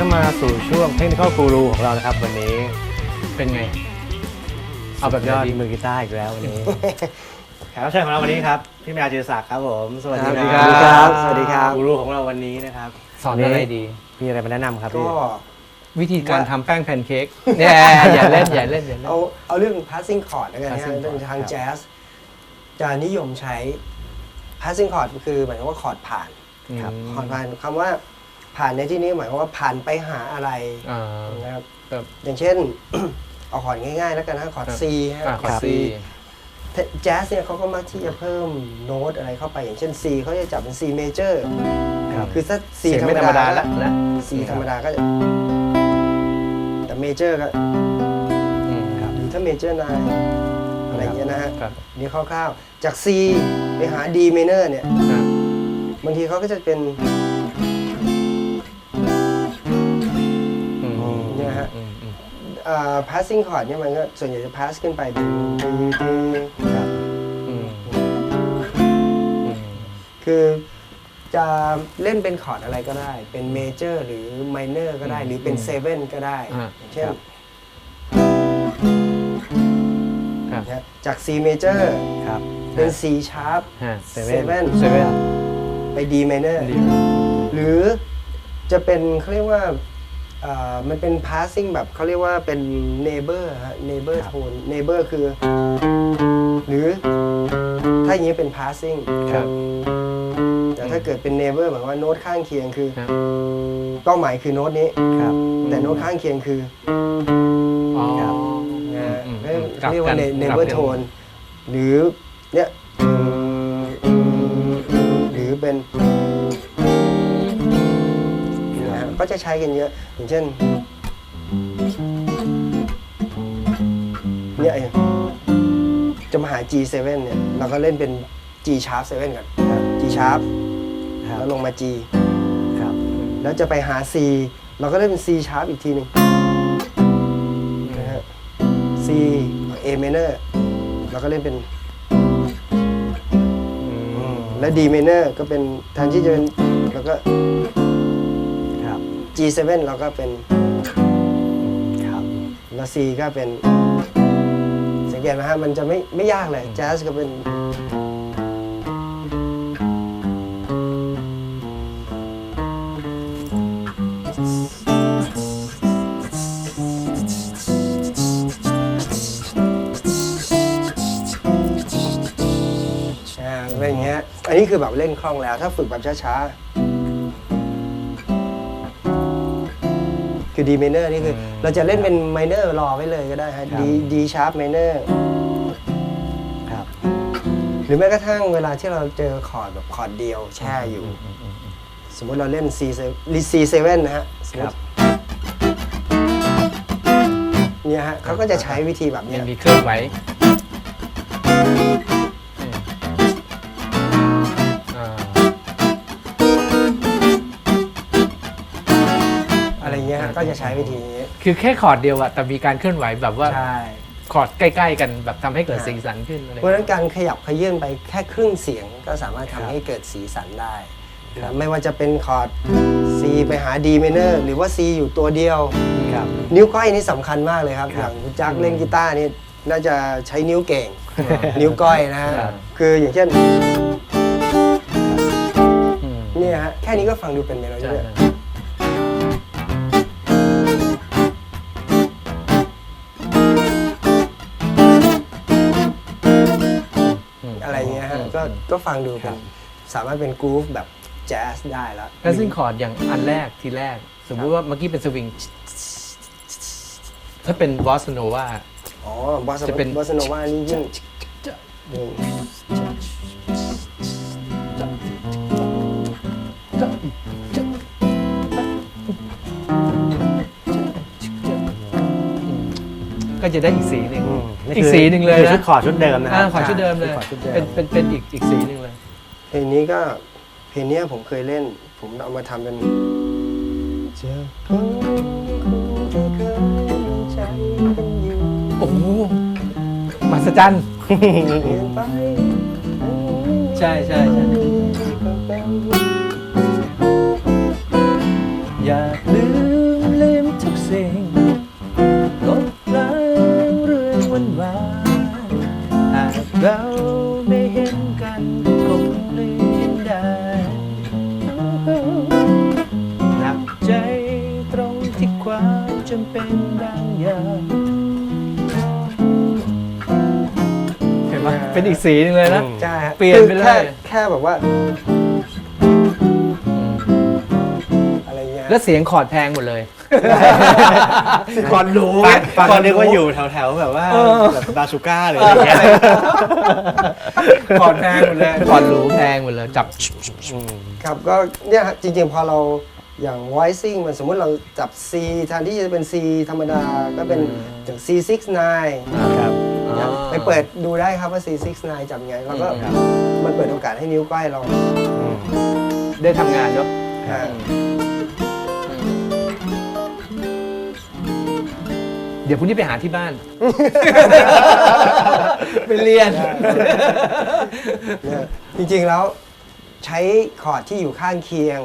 เข้ามาสู่ช่วงเทคนิค g กูรูของเรานะครับ วันนี้เป็นไง เอาแบบยอดมือกีตาร์อีกแล้ววันนี้ แขกรับเชิญของเราวันนี้ครับพี่แมวจิรศักดิ์ครับผมสวัสดีสวัสดีคครัรับสวัสดีครับกูรูของเราวันนี้นะครับ สอนอะไรดี มีอะไรมาแนะนำครับก็พี่วิธีการทำแป้งแพนเค้กเนี่ยอย่าเล่นอย่าเล่นอย่าเล่น เอาเอาเรื่อง passing chord แล้วกันนะ passing เรื่อง chord ทางครับ แจ๊สจะนิยมใช้ passing chord คือหมายความว่าคอร์ดผ่าน ครับ คอร์ดผ่านคำว่า ผ่านในที่นี้หมายความว่าผ่านไปหาอะไรอ่านะครับครับอย่างเช่น เอาคอร์ดง่ายๆแล้วกันนะคอร์ดครับ C ฮะอ่าคอร์ด C แจ๊สเนี่ยเขาก็มักที่จะเพิ่มโน้ตอะไรเข้าไปอย่างเช่น C เขาจะจับเป็น C major ครับคือถ้า C เสียงไม่ธรรมดาละนะ C ธรรมดาก็จะแต่ major ก็อืมหรือถ้า major 9อะไรอย่างเงี้ยนะฮะครับนี่คร่าวๆ จาก C ไปหา D minor เนี่ยครับบางทีเขาก็จะเป็น passing chord เนี่ยมันก็ส่วนใหญ่จะ pass ขึ้นไปดีดีดีครับอืมอืมคือจะเล่นเป็นคอร์ดอะไรก็ได้ เป็น major หรือ minor ก็ได้ หรือเป็น seven ก็ได้อ่าอย่างเช่นครับนะจาก C major ครับเป็น C sharp ฮะเซ seven เว่นเซเว่นไป D minor ดีหรือจะเป็นเขาเรียกว่าอ่า มันเป็น passing แบบเขาเรียกว่าเป็น neighbor ฮะ neighbor tone neighbor คือ หรือถ้าอย่างนี้เป็น passing ครับ แต่ถ้าเกิดเป็น neighbor หมายความว่าโน้ตข้างเคียงคือครับเป้าหมายคือโน้ตนี้ครับ แต่โน้ตข้างเคียงคืออ๋อนะฮะอืมเรียกกลับเรียกกัว่าน neighbor กลับกัน tone หรือเนี่ยหรือเป็น ก็จะใช้กันเยอะ อย่างเช่นเนี่ยจะมาหา G7 เนี่ยเราก็เล่นเป็น G sharp 7ก่อน G sharp ครับแล้วลงมา G ครับแล้วจะไปหา C เราก็เล่นเป็น C sharp อีกทีหนึ่งนะฮะ C A minor เราก็เล่นเป็นและ D minor ก็เป็นแทนที่จะเป็นเราก็ครับ G7 เราก็เป็นครับแล้ว C ก็เป็น สังเกตไหมฮะมันจะไม่ไม่ยากเลยแจ๊สก็เป็น อ่าเป็นอย่างเงี้ยอันนี้คือแบบเล่นคล่องแล้ว ถ้าฝึกแบบช้าๆ คือ D minor นี่คืออเราจะเล่นเป็น minor รอไว้เลยก็ได้ฮะ D D sharp minor ครับ หรือแม้กระทั่งเวลาที่เราเจอคอร์ดแบบคอร์ดเดียวแช่อยู่ สมมุติเราเล่น C 7 C 7นะฮะสมมครัติบเนี่ยฮะเขาก็จะใช้วิธีแบบมัเนี้นยมีเครื่องไหว เงี้ยฮะก็จะใช้วิธีนี้คือแค่คอร์ดเดียวอะแต่มีการเคลื่อนไหวแบบว่าใช่คอร์ดใกล้ ๆ กันแบบทำให้เกิดสีสันขึ้นอะไรเพราะฉะนั้นการขยับขยื่นไปแค่ครึ่งเสียงก็สามารถทำให้เกิดสีสันได้นะไม่ว่าจะเป็นคอร์ด C ไปหา D minor หรือว่า C อยู่ตัวเดียวครับนิ้วก้อยนี่สำคัญมากเลยครับคอรับย่างคุณจักเล่นกีตาร์นี่น่าจะใช้นิ้วเก่ง นิ้วก้อยนะฮะครับคืออย่างเช่นอืมเนี่ยฮะ แค่นี้ก็ฟังดูเป็นเมโลดี้ ก็ก็ฟังดูเป็นสามารถเป็นกรูฟแบบแจ๊สได้แล้ว แล้วซึ่งคอร์ดอย่างอันแรกทีแรก สมมุติว่าเมื่อกี้เป็นสวิง ถ้าเป็นบอสโนวาอ๋อบอสจะเป็นบอสโนวานี่ยิ่งยิ่ง ก็จะได้อีกสีหนึ่งอืมนี่อีกคือสีหนึ่งเลยคือนะชุดคอร์ดชุดเดิมนะคอ่ารับขอชุดเดิมเลยขอชุดเดิมเป็นเป็นเป็นอีกอีกสีหนึ่งเลยเพลงนี้ก็เพลงเนี้ยผมเคยเล่น ผมเอามาทำเป็นเจอคนคนที่เคยมีใจกันอยู่โอ้โหมหัศจรรย์เปลี่ยนไปใช่ใช่ใช่ จำเป็นบางอย่างเห็นไหมเป็นอีกสีหนึงเลยนะ ใช่ฮะเปลี่ยนไปเลย คือแค่แค่แบบว่า อะไรเงี้ยแล้วเสียงคอร์ดแพงหมดเลย ก่อนรู้ฟังก็นึกว่าอยู่แถวๆแบบว่าแบบบาซูก้าหรืออะไรเงี้ยคอร์ดแพงหมดเลยคอร์ดหรูแพงหมดเลยจับครับก็เนี่ยฮะจริง ๆ พอเรา อย่าง voicing มันสมมุติเราจับ C แทนที่จะเป็น C ธรรมดาก็เป็นอย่าง C69 ครับไปเปิดดูได้ครับว่า C69 จับไง แล้วก็ครับมันเปิดโอกาสให้นิ้วก้อยเราได้ทำงานเนาะฮะเดี๋ยวพรุ่งนี้ไปหาที่บ้าน ไปเรียนเนี่ยจริงๆแล้วใช้คอร์ดที่อยู่ข้างเคียง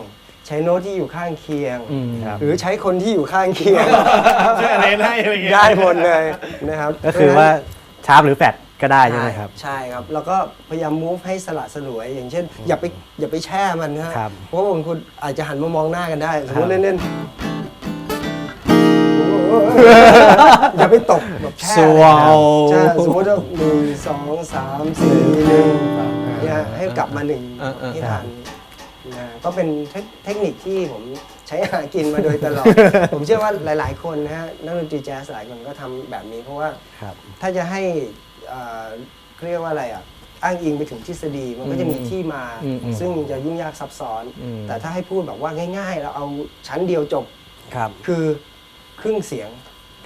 ใช้โน้ตที่อยู่ข้างเคียงอืมครับหรือใช้คนที่อยู่ข้างเคียงช่วยอะไรได้อะไรเงี้ยได้หมดเลยนะครับก็คือว่าชาร์ปหรือแฟดก็ได้ใช่ไหมครับ ใช่ครับ แล้วก็พยายาม move ให้สละสลวย อย่างเช่น อย่าไปอย่าไปแช่มันนะฮะครับเพราะว่าบางคนอาจจะหันมามองหน้ากันได้สมมติครับเล่นๆอย่าไปตบแบบแช่สวาวใช่สมมติว่าหนึ่งสองสามสี่หนึ่งเนี่ยให้กลับมาหนึ่งเออเออให้ทัน นะก็เป็นเทคเทคนิคที่ผมใช้หากินมาโดยตลอด ผมเชื่อว่าหลาย ๆ คนนะฮะนักดนตรีแจ๊สหลายคนก็ทำแบบนี้ เพราะว่าครับถ้าจะให้เอ่อเขาเรียกว่าอะไรอะอ้างอิงไปถึงทฤษฎีมันก็จะมีที่มาอืมอืมซึ่งจะยุ่งยากซับซ้อนอืมแต่ถ้าให้พูดแบบว่าง่ายๆแล้วเอาชั้นเดียวจบครับคือครึ่งเสียง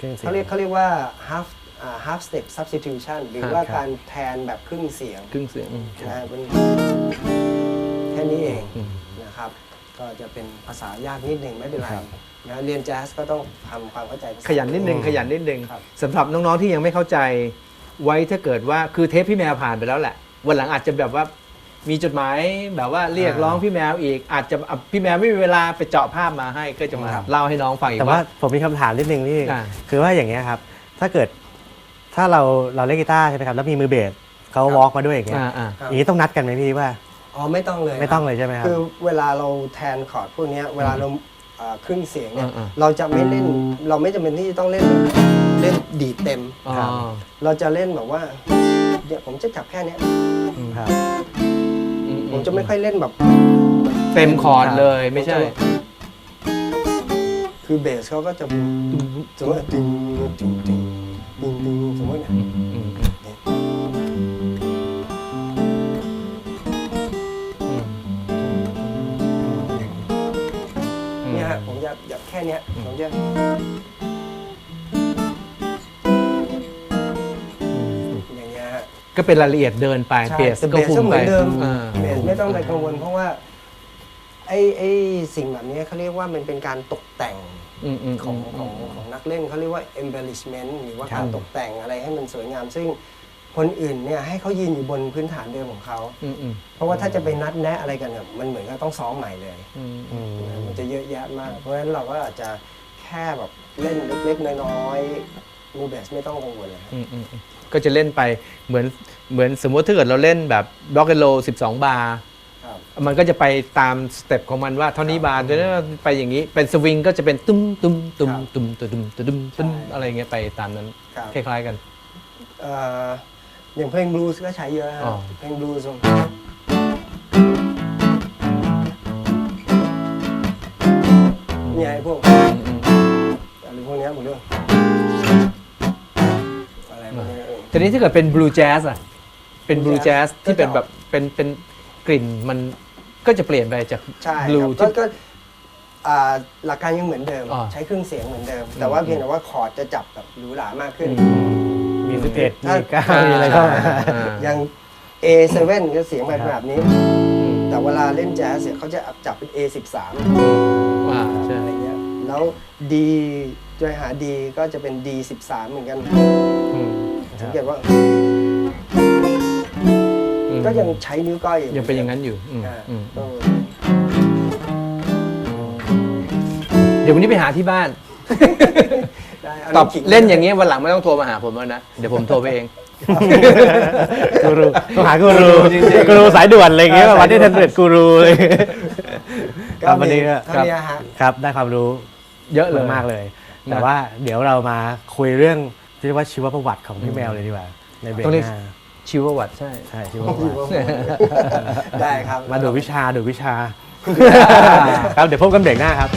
ครื่องสียงเขาเรียกเขาเรียกว่า half อ่า half step substitution หรือว่าครับการแทนแบบครึ่งเสียงครึ่งเสียงอืมนะฮะเป็นแค่นี้เองอืมนะครับ ก็จะเป็นภาษายากนิดหนึ่งไม่เป็นไรครับ นะเรียนแจ๊สก็ต้องทำความเข้าใจภาษา ขยันนิดนึงขยันนิดนึงครับ สำหรับน้องๆที่ยังไม่เข้าใจไว้ถ้าเกิดว่าคือเทปพี่แมวผ่านไปแล้วแหละวันหลังอาจจะแบบว่ามีจดหมายแบบว่าเรียกร้องพี่แมวอีก อาจจะอะพี่แมวไม่มีเวลาไปเจาะภาพมาให้ก็จะมาครับ เล่าให้น้องฟังอีกแต่ว่าว่า ผมมีคำถามนิดนึงพี่อ่า คือว่าอย่างเงี้ยครับ ถ้าเกิดถ้าเราเราเล่นกีตาร์ใช่ไหมครับแล้วมีมือเบสเขาครับวอล์กมาด้วยอย่างเงี้ยอ่าอ่าครับอย่างนี้ต้องนัดกันไหมพี่ว่า อ๋อไม่ต้องเลยไม่ครับต้องเลยใช่ไหมครับ คือเวลาเราแทนคอร์ดพวกเนี้ยเวลาเราเอ่อครึ่งเสียงเนี่ยอ่าเราจะไม่เล่นเราไม่จำเป็นที่จะต้องเล่นแบบเล่นดีดเต็มอ๋อ ครับเราจะเล่นแบบว่าเดี๋ยวผมจะจับแค่เนี้ยครับอืผมจะไม่ค่อยเล่นแบบเต็มคอร์ดเลยไม่ใช่ คือเบสเขาก็จะสมมติตึงตึงตึงตึงตึงสมมติเนี่ย ค่เนี้ยผมจะอย่างเงี้ยฮะ ก็เป็นรายละเอียดเดินไปใช่เบสแต่ก็เบสคุก็มเหไปมือนเดิม อ่าเบสไม่ต้องไปกังวลเพราะว่าไอ้ไอ้สิ่งแบบนี้เขาเรียกว่ามันเป็นการตกแต่ง อืมอืมของของของนักเล่นเขาเรียกว่า embellishment หรือว่าครับ การตกแต่งอะไรให้มันสวยงาม ซึ่ง คนอื่นเนี่ยให้เขายืนอยู่บนพื้นฐานเดิมของเขาอืมอืมเพราะว่าถ้าจะไปนัดแนะอะไรกันเนี่ยมันเหมือนกับต้องซ้อมใหม่เลย อืมอืมมันจะเยอะแยะมาก เพราะฉะนั้นเราก็อาจจะแค่แบบเล่นเล็กๆน้อยๆมือเบสไม่ต้องกังวลเลยครับ อืมอืมอืมก็จะเล่นไปเหมือนเหมือนสมมติถ้าเกิดเราเล่นแบบบล็อกเกโล12 บาร์ ครับ มันก็จะไปตามสเต็ปของมันว่าเท่านี้บาร์แล้วไปอย่างนี้ เป็นสวิงก็จะเป็นตุ้มตุ้มตุ้มตุ้มตุ้มตุ้มตุ้มตุ้มอะไรเงี้ยไปตามนั้น ครับ คล้ายๆกัน เอ่อ อย่างเพลงบลูส์ก็ใช้เยอะฮะอ๋อ เพลงบลูส์เนี่ยไอ้พวกอืมอืมอะไรพวกเนี้ยผมเรียกว่าอะไรพวกเนี้ยเออ ทีนี้ถ้าเกิดเป็นบลูแจ๊สอะเป็นบลู Blue แจ๊ส jazz ที่เป็นก็จะแบบเป็นเป็นกลิ่นมันก็จะเปลี่ยนไปจากใช่บลูครับก็ที่ ก็อ่าหลักการยังเหมือนเดิม อ่าใช้เครื่องเสียงเหมือนเดิม แต่ว่าเพียงแต่ว่าคอร์ดจะจับแบบหรูหรามากขึ้นมี สิบเอ็ดถ้ามีเก้ามีอะไรเข้ามาอ่าอย่าง A7 ก็เสียงแบบครับแบบนี้ แต่เวลาเล่นแจ๊สเสียงเขาจะจับเป็น A13 อ่าใช่ อะไรเงี้ยแล้ว D โดยหา D ก็จะเป็น D13 เหมือนกันอืมสังเกตว่าอืมก็ยังใช้นิ้วก้อยอยู่ยังเป็นอย่างนั้นอยู่อืมอ่าอืมก็เดี๋ยววันนี้ไปหาที่บ้าน ได้าตอบขิง เล่นอย่างนี้วันหลังไม่ต้องโทรมาหาผมแล้วนะ เดี๋ยวผมโทรไปเอง กูรูต้องหากูรูจริงๆ กูรูสายด่วนอะไรอย่างเงี้ยวันนี้ทันเด็ดกูรูเลย ก็ครับวันมีนี้ก็ เท่านี้ฮะ ครับได้ความรู้เยอะเลยมากๆเลยนะแต่ว่าเดี๋ยวเรามาคุยเรื่องเรียกว่าชีวประวัติของพี่แมวเลยดีกว่า ในเบรกต้องเรียก หน้าชีวประวัติใช่ ใช่ชีวประวัติ ได้ครับ มาดูวิชาดูวิชา ครับเดี๋ยวพบกันเบรกหน้าครับ